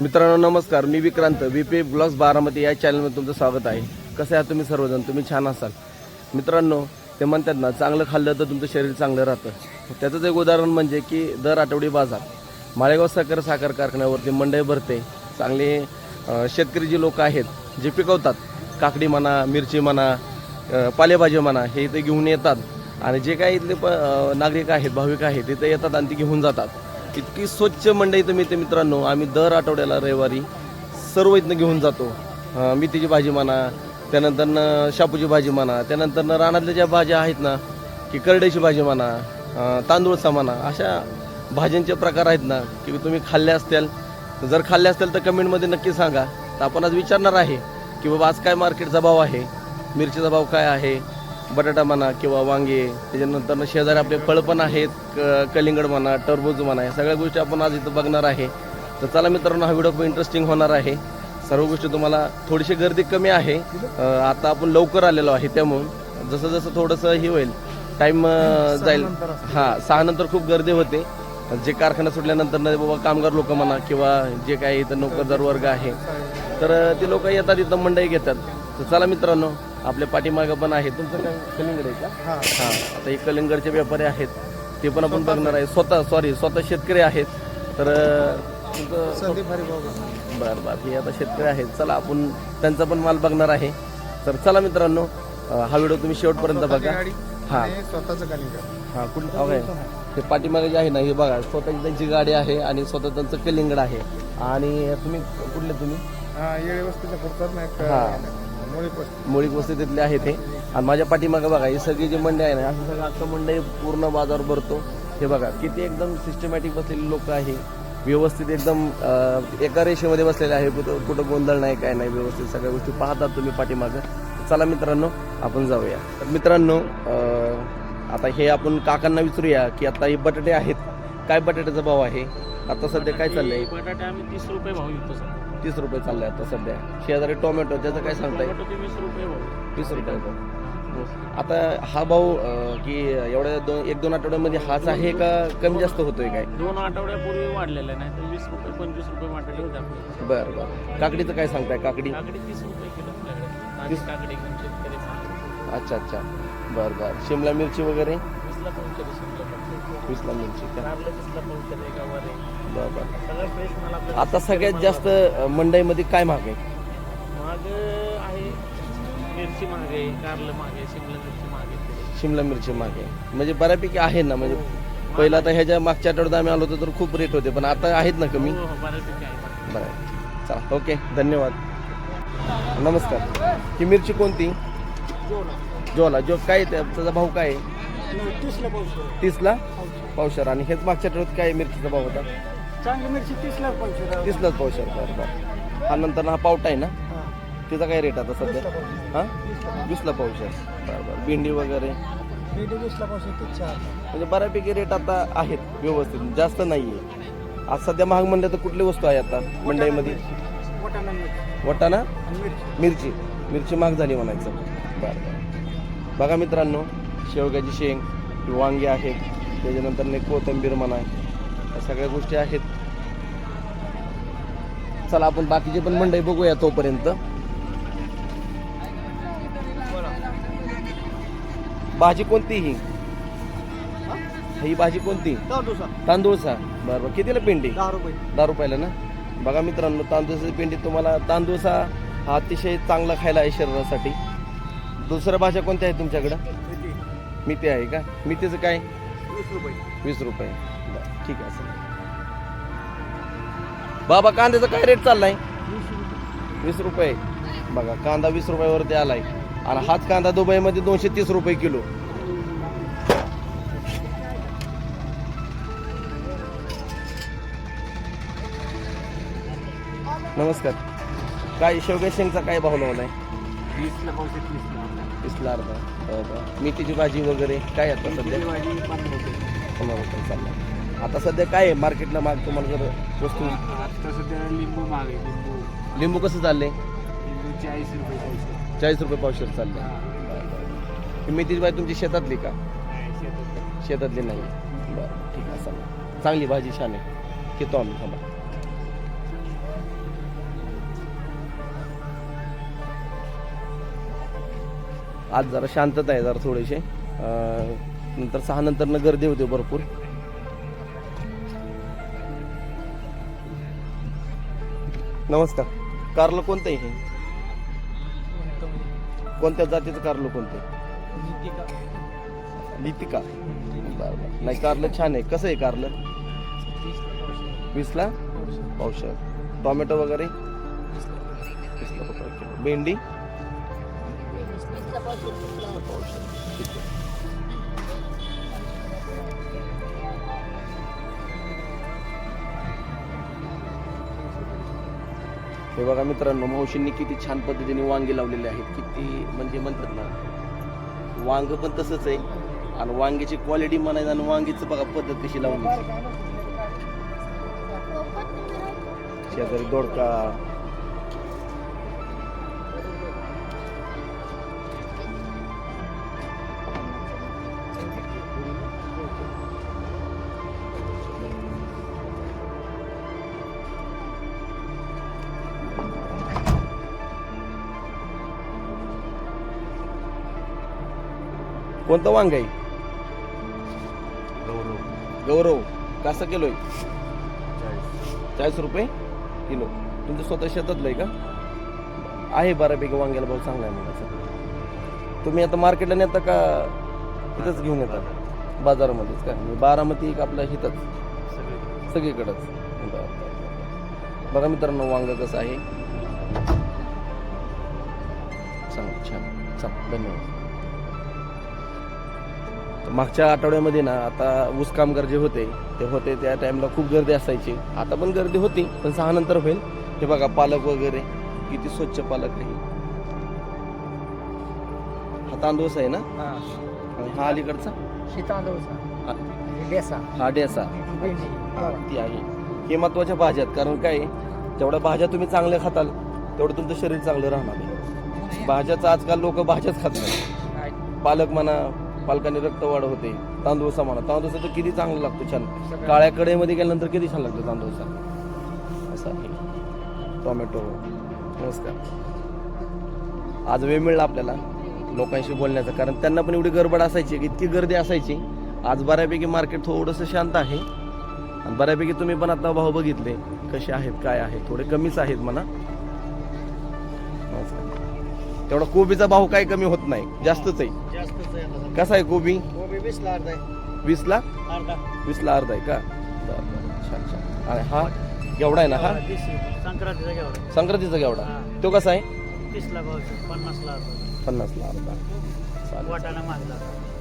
मित्रांनो नमस्कार. मी Vikrant B P blogs Baramati या चॅनलमध्ये तुमचं स्वागत आहे. कसं आहे तुम्ही सर्वजण? तुम्ही छान असाल. मित्रांनो ते म्हणतात ना चांगलं खाल्लं तर तुमचं शरीर चांगलं राहतं. त्याचंच एक उदाहरण म्हणजे की दर आठवडी बाजार. माळेगाव साखर साखर कारखान्यावरती मंडई भरते. चांगले शेतकरी जे लोक आहेत जे पिकवतात काकडी म्हणा मिरची म्हणा पालेभाजी म्हणा हे इथे घेऊन येतात. आणि जे काही इथले प नागरिक आहेत भाविक आहेत तिथे येतात आणि ते घेऊन जातात. इतकी स्वच्छ मंडई तुम्ही ते मित्रांनो आम्ही दर आठवड्याला रविवारी सर्व इथनं घेऊन जातो. मेथीची भाजी म्हणा त्यानंतरनं शापूची भाजी म्हणा त्यानंतरनं रानातल्या ज्या भाज्या आहेत ना की करड्याची भाजी म्हणा तांदूळचा म्हणा अशा भाज्यांचे प्रकार आहेत ना की तुम्ही खाल्ल्या असतील जर खाल्ल्या असतील तर कमेंटमध्ये नक्की सांगा. तर आपण आज विचारणार आहे की बाबा आज काय मार्केटचा भाव आहे मिरचीचा भाव काय आहे बटाटा म्हणा किंवा वांगे त्याच्यानंतर शेजारी आपले फळं पण आहेत क कलिंगड म्हणा टरबूज म्हणा या सगळ्या गोष्टी आपण आज इथं बघणार आहे. तर चला मित्रांनो हा व्हिडिओ खूप इंटरेस्टिंग होणार आहे. सर्व गोष्टी तुम्हाला थोडीशी गर्दी कमी आहे. आता आपण लवकर आलेलो आहे त्यामुळं. जसं जसं थोडंसं हे होईल टाईम जाईल. हां सहा नंतर खूप गर्दी होते. जे कारखाना सुटल्यानंतर ना बाबा कामगार लोक म्हणा किंवा जे काही इथं नोकरदार वर्ग आहे. तर ते लोक येतात इथं मंडई घेतात. तर चला मित्रांनो आपल्या पाठीमागं पण आहे. तुमचं काय कलिंगड आहे का? हां. आता हे कलिंगडचे व्यापारी आहेत. ते पण आपण बघणार आहे. स्वतः सॉरी स्वतः शेतकरी आहेत. तर अं, तुमचं संदीप हरिभाऊ बरं बरं. हे आता शेतकरी आहेत. चला आपण त्यांचा पण माल बघणार आहे. तर चला मित्रांनो अं, हा व्हिडिओ तुम्ही शेवटपर्यंत बघा. गाडी हां. आणि स्वतःचं कलिंगड. हां कुठं अहो, हे पाठीमागे जे आहे ना हे बघा. स्वतःची त्यांची गाडी आहे आणि स्वतः त्यांचं कलिंगड आहे. आणि तुम्ही कुठले तुम्ही? हा येळे वस्तीच्या पुरतात ना एक हा. मुळी वस्ती मुळीक वस्ती तिथले आहेत हे. आणि माझ्या पाठीमागे बघा ही सगळी जी मंडई आहे ना असं सगळं अख्खं मंडई पूर्ण बाजार भरतो. हे बघा किती एकदम सिस्टमॅटिक बसलेले लोक आहे व्यवस्थित एकदम एका रेषेमध्ये बसलेले आहे. कुठं कुठं गोंधळ नाही काय नाही व्यवस्थित सगळ्या गोष्टी पाहतात तुम्ही पाठीमागं. चला मित्रांनो आपण जाऊया. तर मित्रांनो आता हे आपण काकांना विचारूया की आता हे बटाटे आहेत. काय बटाट्याचा भाव आहे? आता सध्या काय चाललंय? बटाटे आम्ही तीस रुपये भाव विकतो सर तीस रुपये चाललंय आता सध्या. शेजारी टोमॅटो त्याचं काय सांगताय? वीस रुपये भाव वीस रुपये आता हा भाऊ अं, की एवढ्या दोन एक दोन आठवड्यामध्ये हाच आहे का? कमी जास्त होतोय काय? दोन आठवड्यापूर्वी वाढलेले नाही तर वीस रुपये पंचवीस रुपये होते आपल्याकडे बरं बरं. काकडीचं काय सांगताय? काकडी? काकडी तीस रुपये किलो आपल्याकडे. ताजी काकडी शेतकरी. अच्छा अच्छा. बरं बरं. शिमला मिरची वगैरे? वीसला पावशेर आहे शिमला मिरची. वीसला मिरची का? कारलं वीसला पावशेर आहे गवार आहे. बरं बरं सगळं फ्रेश माल आपल्याला आता सगळ्यात जास्त अं, मंडईमध्ये काय महाग आहे? महाग आहे मिरची महाग आहे कारलं महाग आहे शिमला मिरची महाग आहे शिमला मिरची महाग आहे. म्हणजे बऱ्यापैकी आहे ना म्हणजे पहिला आता ह्याच्या मागच्या आठवड्यात आम्ही आलो होतो तर खूप रेट होते पण आता आहेत ना कमी? हो, हो, बऱ्यापैकी आहे बरं. चला ओके धन्यवाद. नमस्कार. ही मिरची कोणती? जोला. जो काय आहे त्या- त्याचा भाव काय आहे? तीसला पावशेर तीसला? पावशर आणि हेच मागच्या आठवड्यात काय मिरचीचा भाव होता? चांगली मिरची तीसला पावशेर तीसलाच पावशर बरं बरं. हा नंतर हा पावटा आहे ना? तिचा काय रेट आता सध्या? हां? वीसला पावशर बरं बरं. भेंडी वगैरे? वीसला म्हणजे बऱ्यापैकी रेट आता आहेत व्यवस्थित. जास्त नाही आहे आज सध्या महाग म्हणलं तर कुठली वस्तू आहे आता मंडईमध्ये? वटाणा मिरची. मिरची महाग झाली म्हणायचं. बरं बरं. बघा मित्रांनो शेवग्याची शेंग वांगे आहेत. त्याच्यानंतर ने कोथिंबीर म्हणा या सगळ्या गोष्टी आहेत. चला आपण बाकीचे पण मंडई बघूया तोपर्यंत. भाजी कोणती ही? ही भाजी कोणती? तांदूळचा. बरं बरं. कितीला पिंडी? दहा रुपये. दहा रुपयाला ना? बघा मित्रांनो तांदूळची पिंडी तुम्हाला तांदूळचा हा अतिशय चांगला खायला आहे शरीरासाठी. दुसऱ्या भाज्या कोणत्या आहेत तुमच्याकडं? मिती आहे का? मितीचं काय? वीस रुपये. वीस रुपये. बरं ठीक आहे सर बाबा कांद्याचा काय रेट चाललाय? वीस रुपये. बघा कांदा वीस रुपयावरती आलाय. आणि हाच कांदा दुबईमध्ये दोनशे तीस रुपये किलो. नमस्कार. काय शेवग्या शेंगचा काय भाव लावलाय? तीसला इसला अर्धा. बरं. मेथीची भाजी वगैरे काय आता सध्या? पंधरा रुपये. चाललाय आता सध्या काय आहे? मार्केटला माग तुम्हाला जर वस्तू आता सध्या लिंबू महाग आहे लिंबू. लिंबू कसं चाललंय? लिंबू चाळीस रुपये पावशेर. चाळीस रुपये पावशेर चाललंय. ही. मेथीची भाजी तुमची शेतातली का? शेतातली नाही. बरं ठीक आहे चालेल. चांगली भाजी छान आहे. घेतो आम्ही थांबा. आज जरा शांतता आहे जरा थोडेसे नंतर सहा नंतर गर्दी होते भरपूर. नमस्कार. कारलं कोणतं आहे हे? कोणत्या जातीचं कारलं कोणतं लिपिका बरं बरं. नाही कारलं छान आहे. कसं आहे कारलं? वीसला? पावशा टोमॅटो वगैरे? भेंडी? हे बघा मित्रांनो मावशींनी किती छान पद्धतीने वांगे लावलेले आहेत. किती म्हणजे म्हणतात ना वांग पण तसंच आहे. आणि वांग्याची क्वालिटी म्हणायचं आणि वांगीचं बघा पद्धत कशी लावली शेजारी दोडका कोणतं वांग आहे? गौरव. कसं किलो आहे चाळीस रुपये किलो. तुमचं स्वतः शेतातलं आहे का? आहे बऱ्यापैकी वांग्याला भाव चांगला आहे मला तुम्ही आता मार्केटला नेता का इथंच घेऊन येतात बाजारामध्येच का? म्हणजे बारामती का आपल्या इथंच सगळीकडंच. बघा मित्रांनो वांग कसं आहे? चांगलं छान चांगलं धन्यवाद. मागच्या आठवड्यामध्ये ना आता ऊस कामगार जे होते ते होते त्या टाइमला खूप गर्दी असायची. आता पण गर्दी होती पण सहा नंतर होईल. हे बघा पालक वगैरे किती स्वच्छ पालक आहे. हा तांदूस आहे ना? आणि हा अलीकडचा? हा, डेसा हा. हा, ती आहे. हे महत्त्वाच्या भाज्या आहेत कारण काय? जेवढ्या भाज्या तुम्ही चांगल्या खाताल तेवढं तुमचं शरीर चांगलं राहणार आहे. भाज्याचं आजकाल लोक भाज्याच खात नाही. पालक म्हणा पालकाने रक्तवाढ होते तांदूळसा म्हणा तांदूळसा तर किती चांगला लागतो छान. काळ्या कढईमध्ये गेल्यानंतर किती छान लागतो तांदूळसा असं आहे. टोमॅटो. नमस्कार. आज वेळ मिळाला आपल्याला लोकांशी बोलण्याचा कारण त्यांना पण एवढी गडबड असायची इतकी गर्दी असायची. आज बऱ्यापैकी मार्केट थोडंसं शांत आहे. आणि बऱ्यापैकी तुम्ही पण आता भाव बघितले कसे आहेत काय आहेत थोडे कमीच आहेत म्हणा. तेवढा कोबीचा भाव काय कमी होत नाही जास्तच आहे. जास्तच आहे आता कसा आहे कोबी कोबी वीसला अर्धा आहे. वीसला अर्धा. वीसला अर्धा आहे का? बरं बरं छान छान. आणि हा? एवढा आहे ना हा? संक्रांतीचा घेवडा संक्रांतीचा केवढा हा. तो कसा आहे? तीसला भाव पन्नासला अर्धा. पन्नासला अर्धा. चालेल. वाटाणा मागला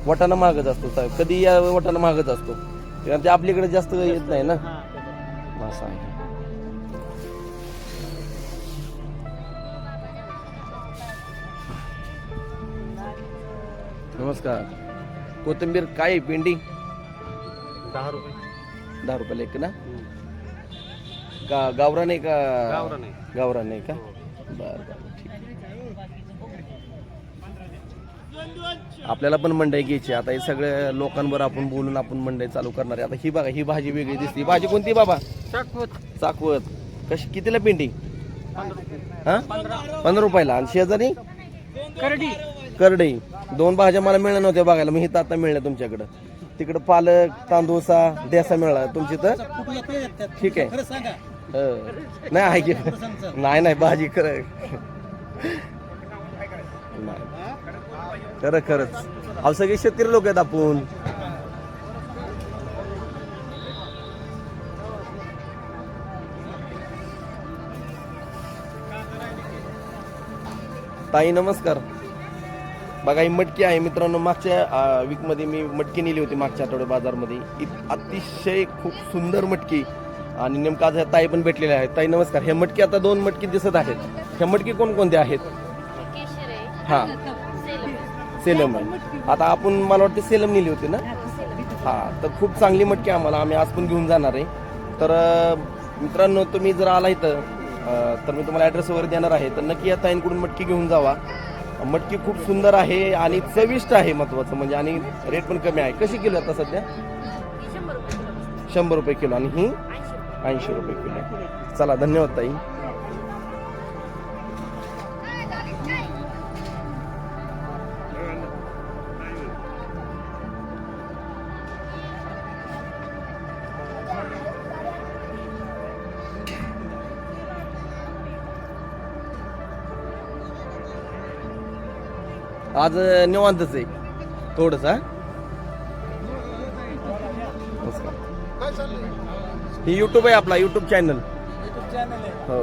वटाणा महागच असतो साहेब. कधी या वटाणा महागच असतो? कारण ते आपल्याकडे जास्त येत नाही ना? हा असं आहे. नमस्कार. कोथिंबीर काय आहे? भेंडी दहा रुपये. दहा रुपयाला एक ना? का गावरान आहे का? गावरान आहे. गावरान आहे का? बर बर ठीक आपल्याला पण मंडई घ्यायची आता हे सगळ्या लोकांवर आपण बोलून आपण मंडई चालू करणार आहे. आता ही बघा ही भाजी वेगळी दिसते. ही भाजी कोणती बाबा? चाकवत. चाकवत. कशी कितीला पेंटिंग हा? पंधरा रुपयाला. आणि शेजारी? करडी. करडई. दोन भाज्या मला मिळल्या नव्हत्या बघायला. मी हिथं आता मिळल्या तुमच्याकडं. तिकडं पालक तांदूसा देसा मिळाला. तुमची तर? ठीक आहे. नाही आहे की. नाही नाही भाजी खरं. नाही. खरं खरंच. अहो सगळे शेतकरी लोक आहेत आपण. ताई नमस्कार. बघा ही मटकी आहे मित्रांनो. मागच्या वीकमध्ये मी मटकी नेली होती मागच्या आठवड्या बाजारमध्ये. इत- अतिशय खूप सुंदर मटकी. आणि नेमकं आज ह्या ताई पण भेटलेल्या आहेत. ताई नमस्कार. ह्या मटकी आता दोन मटकी दिसत आहेत. ह्या मटकी कोणकोणत्या आहेत? हा. सेलम. आहे आता आपण मला वाटतं सेलम नेली होती ना? हा तर खूप चांगली मटकी आम्हाला. आम्ही आज पण घेऊन जाणार आहे. तर मित्रांनो तुम्ही जर आला इथं तर मी तुम्हाला ॲड्रेस वगैरे देणार आहे. तर नक्की या ताईंकडून मटकी घेऊन जावा. मटकी खूप सुंदर आहे आणि चविष्ट आहे महत्वाचं म्हणजे आणि रेट पण कमी आहे. कशी किलो आता सध्या? शंभर रुपये किलो. आणि ही? ऐंशी रुपये किलो. चला धन्यवाद ताई. आज निवांतच आहे. थोडंच हा? ही युट्यूब आहे आपला युट्यूब चॅनल हो.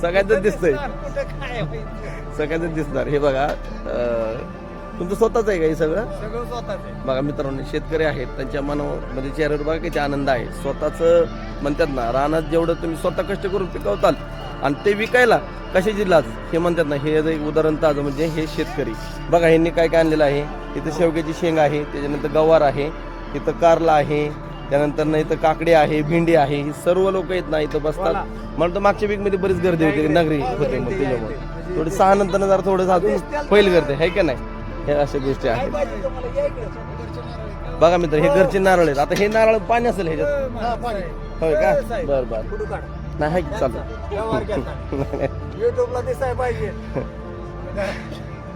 सगळ्यांच दिसतंय. सगळ्यांच दिसणार. हे बघा तुमचं स्वतःच आहे का हे सगळं? बघा मित्रांनो शेतकरी आहेत त्यांच्या म्हणजे चेहऱ्यावर बघा किती आनंद आहे. स्वतःच म्हणतात ना रानात जेवढं तुम्ही स्वतः कष्ट करून पिकवताल आणि ते विकायला कशाची लाज हे म्हणतात ना हे एक उदाहरण ताजं म्हणजे हे शेतकरी. बघा ह्यांनी काय काय आणलेलं आहे? इथं शेवग्याची शेंग आहे त्याच्यानंतर गवार आहे इथं कारला आहे त्यानंतर ना इथं काकडी आहे भेंडी आहे ही सर्व लोक आहेत ना इथं बसतात. तर मागच्या वीकमध्ये बरीच गर्दी होती नगरी होते मग त्याच्यामुळे. थोडी सहा नंतर जरा थोडं अजून पहिली गर्दी आहे का नाही? हे अशा गोष्टी आहेत. बघा मित्र हे घरचे नारळ आहेत. आता हे नारळ पाणी असेल ह्याच्यात? होय का? बर बर. नाही आहे की चालू युट्यूबला दिसाय पाहिजे.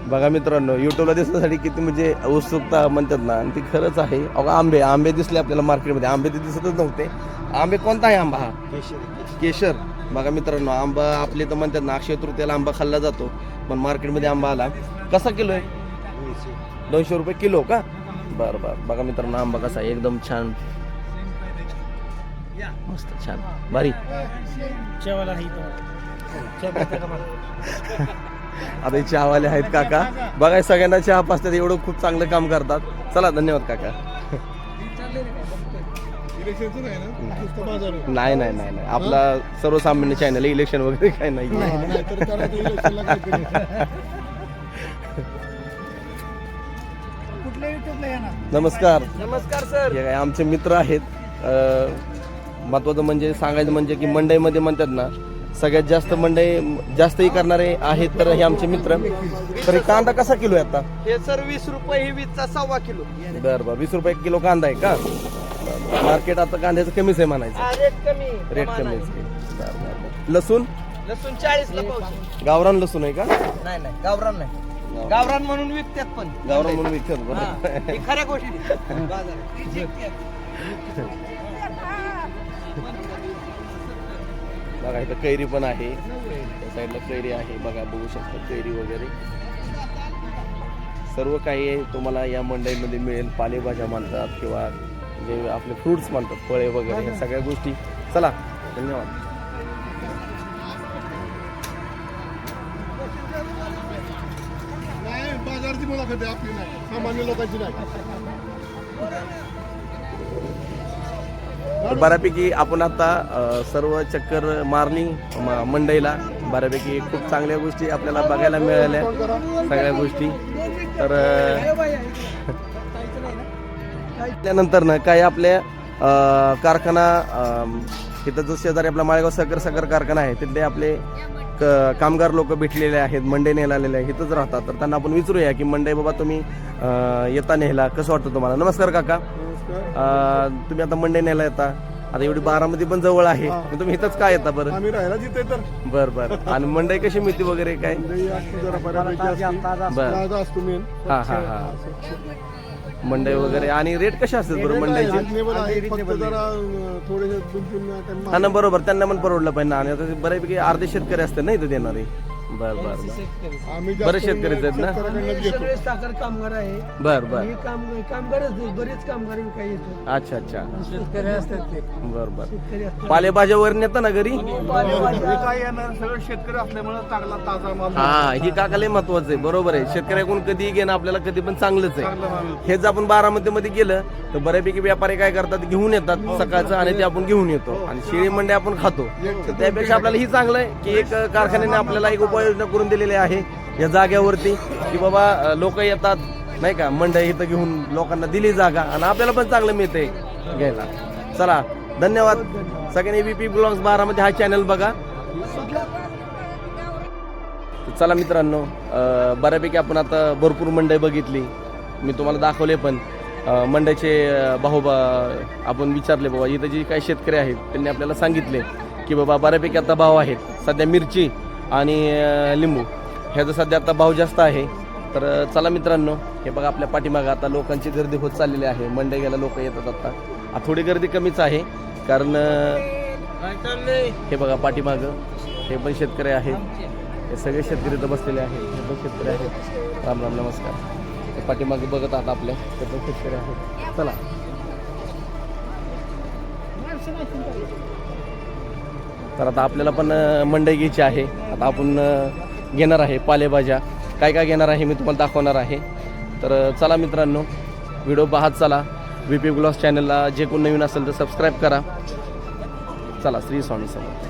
बघा मित्रांनो युट्यूबला दिसण्यासाठी किती म्हणजे उत्सुकता म्हणतात ना आणि ती खरंच आहे. अगं आंबे आंबे दिसले आपल्याला मार्केटमध्ये आंबे ते दिसतच नव्हते. आंबे कोणता आहे आंबा हा? केशर. बघा मित्रांनो आंबा आपले तर म्हणतात ना अक्षय तृतीयाला आंबा खाल्ला जातो पण मार्केटमध्ये आंबा आला. कसा किलो आहे? दोनशे रुपये किलो का? बरं बरं. बघा मित्रांनो आंबा कसा आहे? एकदम छान. मस्त छान. भारी मला? आता हे चहावाले आहेत काका. बघा सगळ्यांना चहा पाचतात एवढं खूप चांगलं काम करतात. चला धन्यवाद काका. नाही नाही नाही नाही. आपला सर्वसामान्य चॅनल इलेक्शन वगैरे काही नाही नमस्कार. नमस्कार सर हे काय आमचे मित्र आहेत. अं, महत्वाचं म्हणजे सांगायचं म्हणजे की मंडईमध्ये म्हणतात ना सगळ्यात जास्त मंडई जास्तही करणारे आहेत तर हे आमचे मित्र. तर हे कांदा कसा किलो आहे आता? हे सर वीस रुपये ही वीसचा सव्वा किलो. बरं बरं वीस रुपये किलो कांदा आहे का? मार्केट आता कांद्याचं कमीच आहे म्हणायचं. रेट कमी रेट कमीच आहे. बरं, बरं, बरं. लसूण? लसूण चाळीस गावरान लसूण आहे का? नाही नाही गावरान नाही. गावरान. म्हणून विकतात पण. गावरान म्हणून विकतात हा, बरोबर हे खऱ्या गोष्टी. बघा इथं कैरी पण आहे. त्या साईडला कैरी आहे. बघा बघू शकता कैरी वगैरे. सर्व काही तुम्हाला या मंडईमध्ये मिळेल. पालेभाज्या म्हणतात किंवा जे आपले फ्रुट्स म्हणतात फळे वगैरे ह्या सगळ्या गोष्टी. चला धन्यवाद. बाजारची मुलाखत आहे आपली नाही. सामान्य लोकांची नाही. तर बऱ्यापैकी आपण आता सर्व चक्कर मारली म- मंडईला बऱ्यापैकी खूप चांगल्या गोष्टी आपल्याला बघायला मिळाल्या सगळ्या गोष्टी. तर त्यानंतर ना काही आपल्या कारखाना तिथं जो शेजारी आपला माळेगाव साखर साखर कारखाना आहे तिथले आपले क- कामगार लोक भेटलेले आहेत मंडई न्यायला आलेले आहेत इथंच राहतात. तर त्यांना आपण विचारूया की मंडई बाबा तुम्ही येता न्यायला कसं वाटतं तुम्हाला? नमस्कार काका. तुम्ही आता मंडई न्यायला येता. आता एवढी बारामती पण जवळ आहे. मग तुम्ही इथंच काय येता बरं? आम्ही राहायला जिथे तर. बर बर. आणि मंडई कशी मिळते वगैरे काय? मंडई असते जरा बऱ्यापैकी असते. बर. ताजा असतो मेन हा हा हा. मंडई वगैरे. आणि रेट कसे असतात बरं मंडईचे? रिजनेबल आहे. फक्त जरा अं, थोडेसे दोन तीन काही हा ना बरोबर. त्यांना पण परवडलं पाहिजे ना. आणि आता ते बऱ्यापैकी अर्धे शेतकरी असते ना इथं देणारे. बर बर बरेच शेतकरीच आहेत. ना? शेतकऱ्याकडनंच घेतो सगळे साखर कामगार आहे. बर बर. हे काम कामगारच नाही, बरेच कामगार काही अच्छा अच्छा. शेतकरी असतात ते. बर बर. शेतकरी असतात. पालेभाज्या वगैरे नेता ना घरी? हे काय येणार? सगळं शेतकरी असल्यामुळे चांगला ताजा माल हा ही काकाले महत्वाचं आहे. बरोबर आहे. शेतकऱ्याकडून कधी घेणं आपल्याला कधी पण चांगलंच आहे. हेच आपण बारामती मध्ये गेलं तर बऱ्यापैकी व्यापारी काय करतात? घेऊन येतात सकाळचं आणि ते आपण घेऊन येतो. आणि शेळी मंडई आपण खातो. तर त्यापेक्षा आपल्याला ही चांगलं आहे की एक कारखान्याने आपल्याला एक उपाययोजना करून दिलेली आहे या जाग्यावरती की बाबा लोक येतात नाही का मंडई इथं घेऊन लोकांना दिली जागा आणि आपल्याला पण चांगलं मिळते घ्यायला. चला धन्यवाद. सगळ्यांनी बीपी ब्लॉग्स बारामध्ये हा चॅनल बघा. चला मित्रांनो बऱ्यापैकी आपण आता भरपूर मंडई बघितली. मी तुम्हाला दाखवले पण मंडईचे अं, आपण विचारले बाबा इथं जे काही शेतकरी आहेत त्यांनी आपल्याला सांगितले की बाबा बऱ्यापैकी आता भाव आहेत. सध्या मिरची आणि लिंबू. ह्याचा सध्या आता भाव जास्त आहे. तर चला मित्रांनो हे बघा आपल्या पाठीमागं आता लोकांची गर्दी होत चाललेली आहे. मंडई घ्यायला लोक येतात आता. थोडी गर्दी कमीच आहे कारण हे बघा पाठीमागं. हे पण शेतकरी आहेत. हे सगळे शेतकरी इथं बसलेले आहेत. हे पण शेतकरी आहेत. राम राम नमस्कार. ते पाठीमागे बघत आहात आपल्या. ते पण शेतकरी आहेत. चला. तर आता आपल्याला पण मंडई घ्यायची आहे. आता आपण घेणार आहे पालेभाज्या. काय काय घेणार आहे मी तुम्हाला दाखवणार आहे. तर चला मित्रांनो व्हिडिओ पाहत चला. व्ही पी ग्लॉस चॅनलला जे कोण नवीन असेल तर सबस्क्राईब करा. चला श्री स्वामी समर्थ.